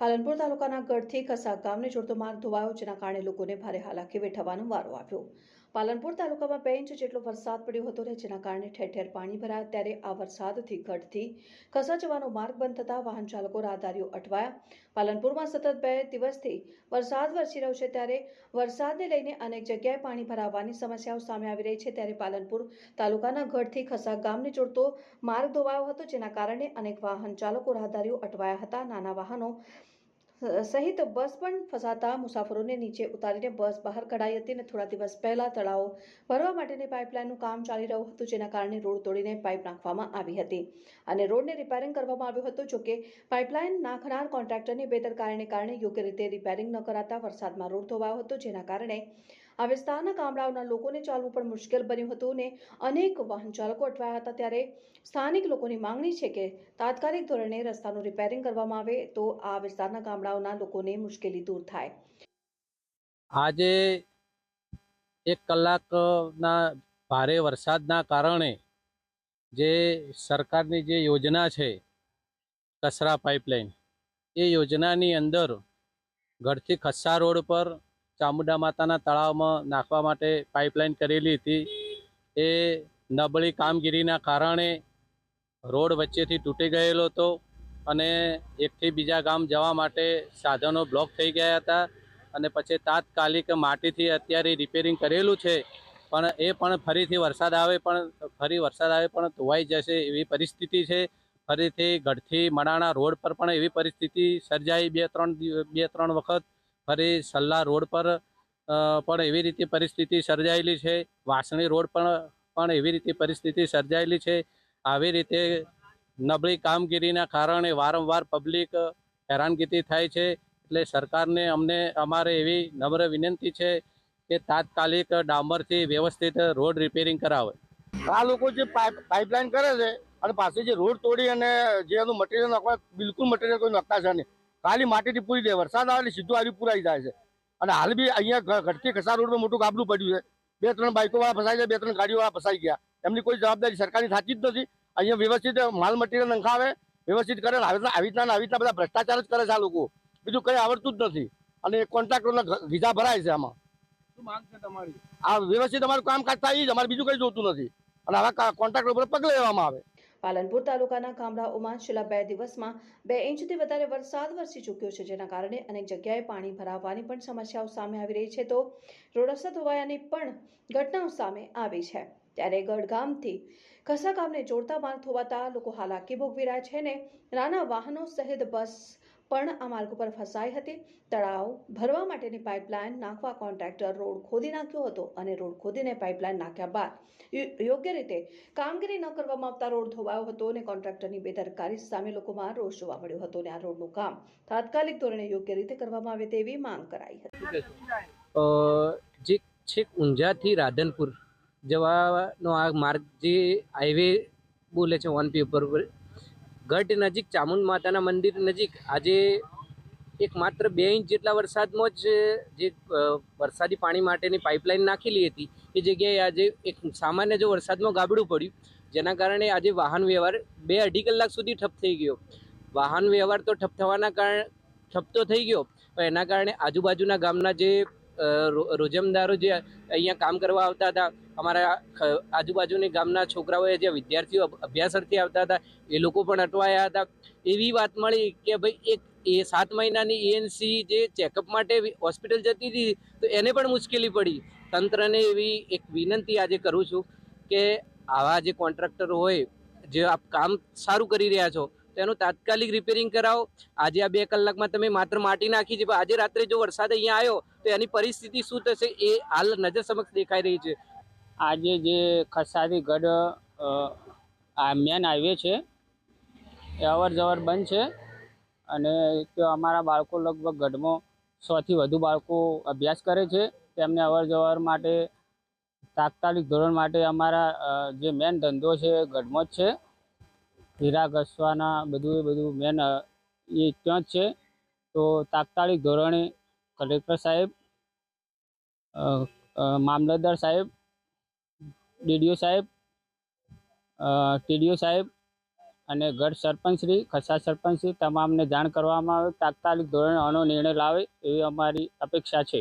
પાલનપુર તાલુકાના ગઢથી કસા ગામને જોડતો માર્ગ ધોવાયો, જેના કારણે લોકોને ભારે હાલાકી વેઠવાનો વારો આવ્યો. પાલનપુર તાલુકામાં બે ઇંચ જેટલો વરસાદ પડ્યો હતો ને જેના કારણે ઠેર ઠેર પાણી ભરાયા ત્યારે આ વરસાદથી ગઢથી ખસા જવાનો માર્ગ બંધ થતા વાહન ચાલકો રાહદારીઓ અટવાયા. પાલનપુરમાં સતત બે દિવસથી વરસાદ વરસી રહ્યો છે ત્યારે વરસાદને લઈને અનેક જગ્યાએ પાણી ભરાવાની સમસ્યાઓ સામે આવી રહી છે ત્યારે પાલનપુર તાલુકાના ગઢથી ખસા ગામને જોડતો માર્ગ ધોવાયો હતો જેના કારણે અનેક વાહન ચાલકો રાહદારીઓ અટવાયા હતા. નાના વાહનો સહિત બસ પણ ફસાતા મુસાફરોને નીચે ઉતારીને બસ બહાર કઢાઈ હતી અને થોડા દિવસ પહેલા તળાવો ભરવા માટેની પાઇપલાઇનનું કામ ચાલી રહ્યું હતું, જેના કારણે રોડ તોડીને પાઇપ નાખવામાં આવી હતી. અને રોડને રિપેરિંગ કરવામાં આવ્યું હતું જોકે પાઇપલાઇન નાખનાર કોન્ટ્રાક્ટરની બેદરકારીને કારણે યોગ્ય રીતે રિપેરિંગ ન કરાતા વરસાદમાં રોડ ધોવાયો હતો, જેના કારણે આ વિસ્તારના ગામડાઓના લોકોને ચાલવું પણ મુશ્કેલ બન્યું હતું ને અનેક વાહન ચાલકો અટવાયા હતા. ત્યારે સ્થાનિક લોકોની માંગણી છે કે તાત્કાલિક ધોરણે રસ્તાનું રિપેરિંગ કરવામાં આવે તો આ વિસ્તારના ગામડાઓના લોકોને મુશ્કેલી દૂર થાય. આજે એક કલાકના ભારે વરસાદના કારણે જે સરકારની જે યોજના છે, કચરા પાઇપલાઇન એ યોજનાની અંદર ઘરથી ખસ્સા રોડ પર ચામુંડા માતાના તળાવમાં નાખવા માટે પાઇપલાઇન કરેલી હતી. એ નબળી કામગીરીના કારણે રોડ વચ્ચેથી તૂટી ગયેલો હતો અને એકથી બીજા ગામ જવા માટે સાધનો બ્લોક થઈ ગયા હતા અને પછી તાત્કાલિક માટીથી અત્યારે રિપેરિંગ કરેલું છે. પણ એ પણ ફરીથી વરસાદ આવે પણ ફરી વરસાદ આવે પણ ધોવાઈ જશે એવી પરિસ્થિતિ છે. ફરીથી ગઢથી મડાણા રોડ પર પણ એવી પરિસ્થિતિ સર્જાઈ બે ત્રણ બે ત્રણ વખત. ફરી સલ્લા રોડ પર પણ એવી રીતે પરિસ્થિતિ સર્જાયેલી છે. વાસણી રોડ પણ પણ એવી રીતે પરિસ્થિતિ સર્જાયેલી છે. આવી રીતે નબળી કામગીરીના કારણે વારંવાર પબ્લિક હેરાનગતિ થાય છે. એટલે સરકારને અમને, અમારે એવી નમ્ર વિનંતી છે કે તાત્કાલિક ડામરથી વ્યવસ્થિત રોડ રિપેરિંગ કરાવે. આ લોકો જે પાઇપ, પાઇપલાઇન કરે છે અને પાછી જે રોડ તોડી અને જે એનું મટીરિયલ નાખવા, બિલકુલ મટીરિયલ કોઈ નાખતા છે નહીં. ખાલી માટીથી પૂરી દે વરસાદ આવે એટલે સીધું આવી પૂરાઈ જાય છે. અને હાલ બી અહીંયા ઘટકી ખસા રોડ પર મોટું ગાબડું પડ્યું છે. બે ત્રણ બાઇકો વાળા ફસાઈ ગયા બે ત્રણ ગાડીઓ વાળા ફસાઈ ગયા. એમની કોઈ જવાબદારી સરકારની થતી જ નથી. અહીંયા વ્યવસ્થિત માલ મટીરિયલ નંખાવે વ્યવસ્થિત કરે આવી રીતના આવી રીતના બધા ભ્રષ્ટાચાર જ કરે છે આ લોકો. બીજું કંઈ આવડતું જ નથી. અને કોન્ટ્રાક્ટરોના ઘીઝા ભરાય છે આમાં. શું માંગ છે તમારી? આ વ્યવસ્થિત અમારું કામકાજ થાય જ. અમારે બીજું કંઈ જોતું નથી. અને આવા કોન્ટ્રાક્ટર ઉપર પગલે લેવામાં આવે. પાલનપુર તાલુકાના ગામડાઓમાં છેલ્લા બે દિવસમાં બે ઇંચથી વધારે વરસાદ વરસી ચૂક્યો છે, જેના કારણે અનેક જગ્યાએ પાણી ભરાવાની પણ સમસ્યાઓ સામે આવી રહી છે. તો રોડ રસ્તા ધોવાયાની પણ ઘટનાઓ સામે આવી છે. ત્યારે ગઢગામથી ખસા ગામને જોડતા માર્ગ થોવાતા લોકો હાલાકી ભોગવી રહ્યા છે ને નાના વાહનો સહિત બસ પણ આ માર્ગ ઉપર ફસાઈ હતી. તળાવ ભરવા માટેની પાઇપલાઇન નાખવા કોન્ટ્રાક્ટર રોડ ખોદી નાખ્યો હતો અને રોડ ખોદીને પાઇપલાઇન નાખ્યા બાદ યોગ્ય રીતે કામગીરી ન કરવામાં આવતા રોડ ધોવાયો હતો અને કોન્ટ્રાક્ટરની બેદરકારી સામે લોકોમાં રોષ જોવા મળ્યો હતો અને આ રોડનું કામ તાત્કાલિક ધોરણે યોગ્ય રીતે કરવામાં આવે તેવી માંગ કરાઈ હતી. જે છેક ઊંઝાથી રાધનપુર જવાનો આ માર્ગ જે હાઈવે બોલે છે વન પેપર પર ગઢ નજીક ચામુંડ માતાના મંદિર નજીક આજે એક માત્ર બે ઇંચ જેટલા વરસાદમાં જ જે વરસાદી પાણી માટેની પાઇપલાઇન નાખેલી હતી, એ જગ્યાએ આજે એક સામાન્ય જો વરસાદમાં ગાબડું પડ્યું, જેના કારણે આજે વાહન વ્યવહાર બે અઢી કલાક સુધી ઠપ થઈ ગયો. વાહન વ્યવહાર તો ઠપ થવાના કારણે, ઠપ તો થઈ ગયો, પણ એના કારણે આજુબાજુના ગામના જે રોજમદારો જે અહીંયા કામ કરવા આવતા હતા, અમારા આજુબાજુની ગામના છોકરાઓએ જે વિદ્યાર્થીઓ અભ્યાસરથી આવતા હતા, એ લોકો પણ અટવાયા હતા. એવી વાત મળી કે ભાઈ એક એ સાત મહિનાની એએનસી જે ચેકઅપ માટે હોસ્પિટલ જતી હતી, તો એને પણ મુશ્કેલી પડી. તંત્રને એવી એક વિનંતી આજે કરું છું કે આવા જે કોન્ટ્રાક્ટરો હોય, જે આપ કામ સારું કરી રહ્યા છો તો એનું તાત્કાલિક રિપેરિંગ કરાવો. આજે આ બે કલાકમાં તમે માત્ર માટી નાખી છે આજે રાત્રે જો વરસાદ અહીંયા આવ્યો, તો એની પરિસ્થિતિ શું થશે એ હાલ નજર સમક્ષ દેખાઈ રહી છે. આજે જે ખસાથી ગઢ આ મેન હાઈવે છે, એ અવર જવર બંધ છે. અને તો અમારા બાળકો લગભગ ગઢમાં સોથી વધુ બાળકો અભ્યાસ કરે છે. તેમને અવર જવર માટે તાત્કાલિક ધોરણ માટે અમારા જે મેન ધંધો છે ગઢમાં જ છે. હીરા ઘસવાના બધું એ બધું મેન એ ત્યાં જ છે. તો તાત્કાલિક ધોરણે કલેક્ટર સાહેબ મામલતદાર સાહેબ, ડીડીઓ સાહેબ ટીડીઓ સાહેબ અને ગઢ સરપંચશ્રી, ખસા સરપંચશ્રી, તમામને જાણ કરવામાં આવે, તાત્કાલિક ધોરણે આનો નિર્ણય લાવે એવી અમારી અપેક્ષા છે.